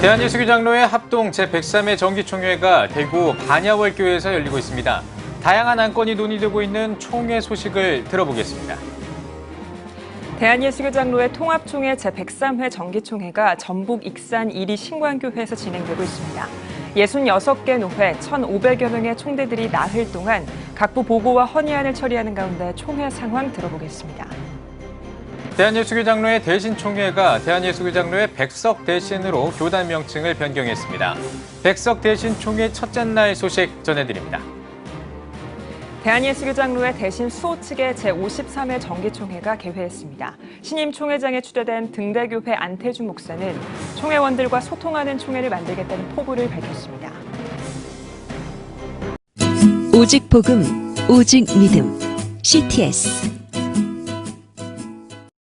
대한예수교장로회 합동 제103회 정기총회가 대구 반야월교회에서 열리고 있습니다. 다양한 안건이 논의되고 있는 총회 소식을 들어보겠습니다. 대한예수교장로회 통합총회 제103회 정기총회가 전북 익산 이리 신광교회에서 진행되고 있습니다. 66개 노회 1,500여 명의 총대들이 나흘 동안 각부 보고와 헌의안을 처리하는 가운데 총회 상황 들어보겠습니다. 대한예수교장로회 대신 총회가 대한예수교장로회 백석 대신으로 교단 명칭을 변경했습니다. 백석 대신 총회 첫째 날 소식 전해드립니다. 대한예수교장로회 대신 수호 측의 제53회 정기총회가 개회했습니다. 신임 총회장에 추대된 등대교회 안태주 목사는 총회원들과 소통하는 총회를 만들겠다는 포부를 밝혔습니다. 오직 복음, 오직 믿음. CTS